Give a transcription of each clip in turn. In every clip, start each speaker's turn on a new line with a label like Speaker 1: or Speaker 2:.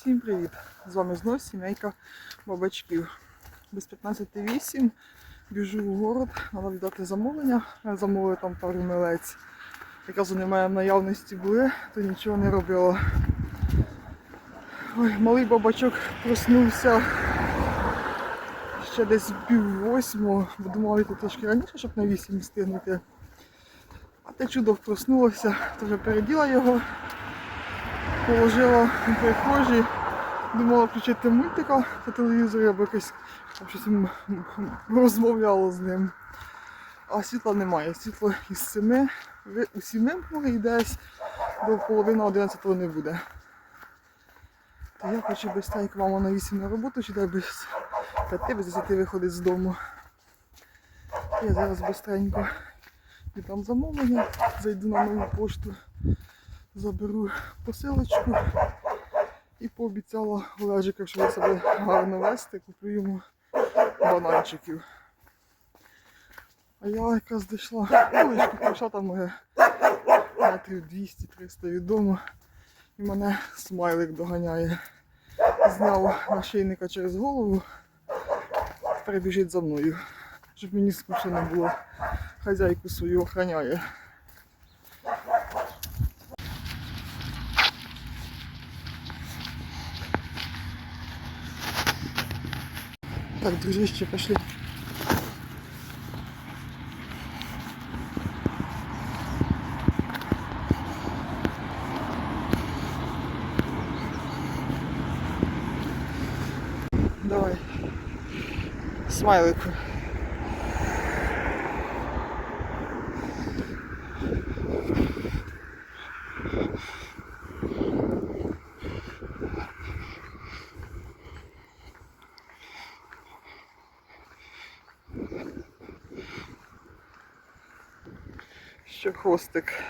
Speaker 1: Всім привіт! З вами знов сімейка бабачків. Без 15.08 біжу в город, треба віддати замовлення. Я замовила там пару милець. Якраз вони в в наявності були, то нічого не робила. Ой, малий бабачок проснувся ще десь пів восьмого, бо думала йти трошки раніше, щоб на вісім встигнути. А те чудо проснулося, то вже переділа його положила в прихожій, думала включити мультика по телевізорі або якось щось розмовляла з ним. А світла немає. Світло із семи, ви- у сіми може і десь до половини одинадцятого не буде. То я хочу швидко мама на 8 на роботу, чи дай без 5 без 10 виходить з дому. Я зараз швидко віддам замовлення, зайду на нову пошту заберу посилочку і пообіцяла Олежика, що я себе гарно вести, куплю йому бананчиків. А я якраз дійшла вуличку, пройшла там моє метрів 200-300 від дому і мене смайлик доганяє. Зняв нашийника через голову, тепер біжить за мною, щоб мені скучно не було. Хазяйку свою охраняє. Так, дружище, пошли. Давай. Смайлику. Ще хвостик.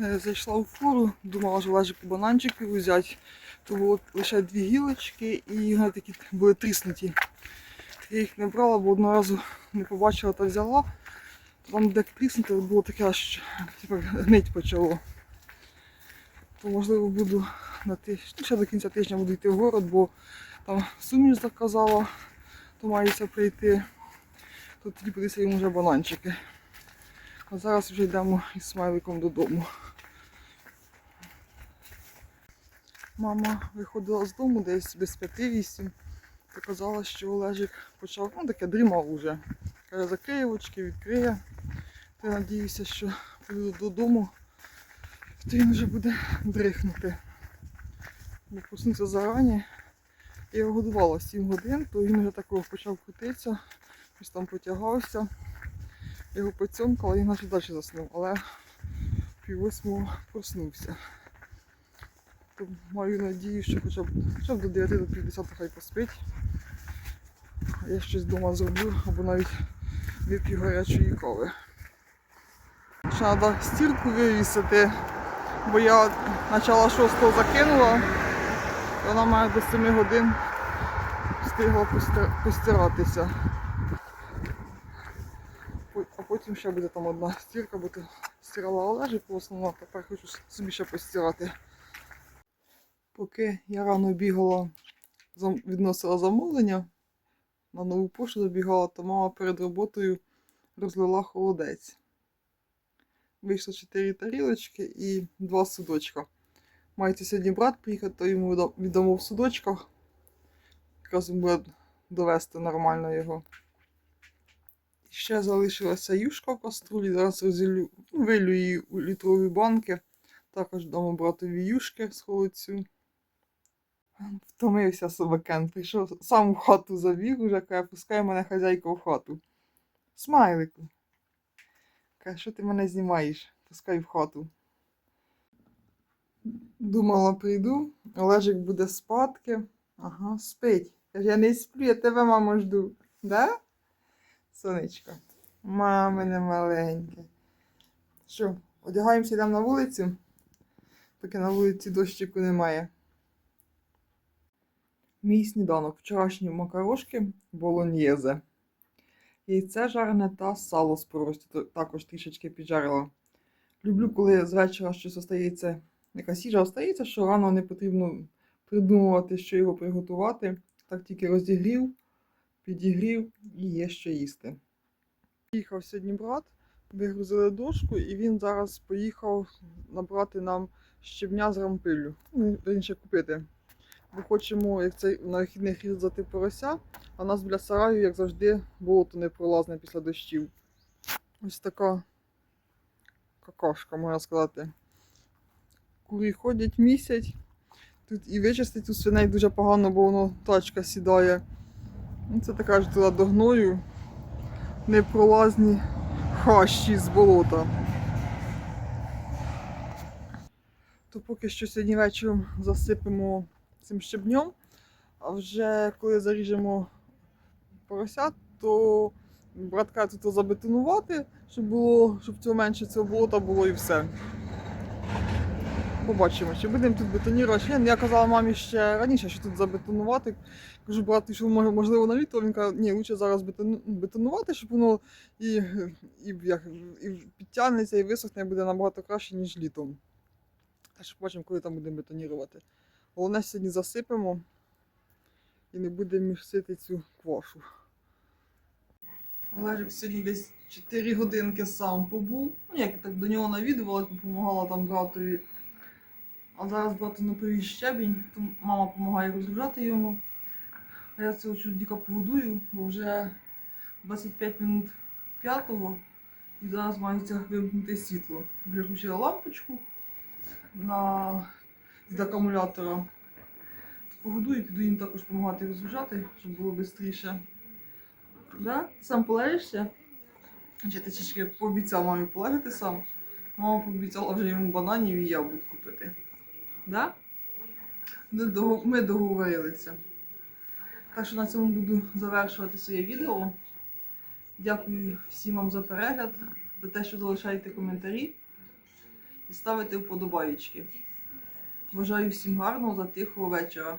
Speaker 1: Е, Зайшла у фуру, думала, що лежику бананчиків взяти. То було лише дві гілочки і вони такі були тріснуті. Я їх не брала, бо одного разу не побачила та взяла. Там де тріснути було таке аж типу, гнить почало. Можливо буду на тиждень, ще до кінця тижня буду йти в город, бо там суміш заказала, то мається прийти. Тут тоді подивися йому вже бананчики. А зараз вже йдемо із смайликом додому. Мама виходила з дому десь без 5-8 і казала, що Олежик почав, ну таке дрімав уже. Каже, закриє очки, відкриє. Я надіюся, що поїду додому, то він вже буде дрихнути. Бо проснувся зарані. Я його годувала 7 годин, то він вже такого почав крутитися, щось там потягався. Його поцьомкала і наче далі заснув, але пів восьмого проснувся. То маю надію, що хоча б, хоча б до 9 до 50 хай поспить. Я щось вдома зроблю або навіть вип'ю гарячої кави. Треба стірку вивісити, бо я начало 6 закинула, і вона має до 7 годин встигла постиратися. А потім ще буде там одна стірка, бо ти стирала Олежик в основному, тепер хочу собі ще постирати. Поки я рано бігала, відносила замовлення, на нову пошту добігала, то мама перед роботою розлила холодець. Вийшло 4 тарілочки і 2 судочка. Мається сьогодні брат приїхати, то йому віддамо в судочках. Якраз він буде довести нормально його. І ще залишилася юшка в каструлі. Зараз розділю, ну, вилю її у літрові банки. Також дамо братові юшки з холодцю. Втомився собакен. Прийшов сам в хату забіг, уже каже, пускай мене хазяйка в хату. Смайлику. Каже, що ти мене знімаєш? Пускай в хату. Думала, прийду, Олежик буде спадки. Ага, спить. Каже, я не сплю, я тебе, мамо, жду. Да? Сонечко. Мамине маленьке. Що, одягаємося, йдемо на вулицю, поки на вулиці дощику немає. Мій сніданок. Вчорашні макарошки болоньєзе. Яйце жарене та сало з порості також трішечки піджарила. Люблю, коли з вечора щось остається якась їжа остається, що рано не потрібно придумувати, що його приготувати. Так тільки розігрів, підігрів і є що їсти. Їхав сьогодні брат, вигрузили дошку, і він зараз поїхав набрати нам щебня з рампилю. Ну, Вірніше купити. Бо хочемо, як це на вихідних різати порося, а нас біля сараю, як завжди, болото непролазне після дощів. Ось така какашка, можна сказати. Курі ходять місяць. Тут і вичистити у свиней дуже погано, бо воно тачка сідає. Ну, Це така ж туди до гною. Непролазні хащі з болота. То поки що сьогодні вечором засипемо цим щебнем, а вже коли заріжемо поросят, то брат каже тут забетонувати, щоб було, щоб цього менше цього болота було і все. Побачимо, чи будемо тут бетонувати. Ну, Я казала мамі ще раніше, що тут забетонувати. Кажу, брат, що можливо на літо. Він каже, ні, лучше зараз бетонувати, щоб воно і, і, як, і підтягнеться, і висохне, і буде набагато краще, ніж літом. Та що побачимо, коли там будемо бетонувати. Головне сьогодні засипемо і не будемо місити цю квашу. Олежик сьогодні десь 4 годинки сам побув. Ну, як я так до нього навідувалась, допомагала там братові. А зараз брату наповів щебінь, то мама допомагає розгружати йому. А я цього чоловіка погодую, бо вже 25 минут п'ятого і зараз мається вимкнути світло. Вже включила лампочку на від акумулятора. Погодую, піду їм також допомагати розгружати, щоб було швидше. Да? Сам полежишся? Чи ти трішки пообіцяв мамі полежати сам? Мама пообіцяла вже йому бананів і яблук купити. Да? Ми договорилися. Так що на цьому буду завершувати своє відео. Дякую всім вам за перегляд, за те, що залишаєте коментарі і ставите вподобаєчки. Бажаю всім гарного та тихого вечора.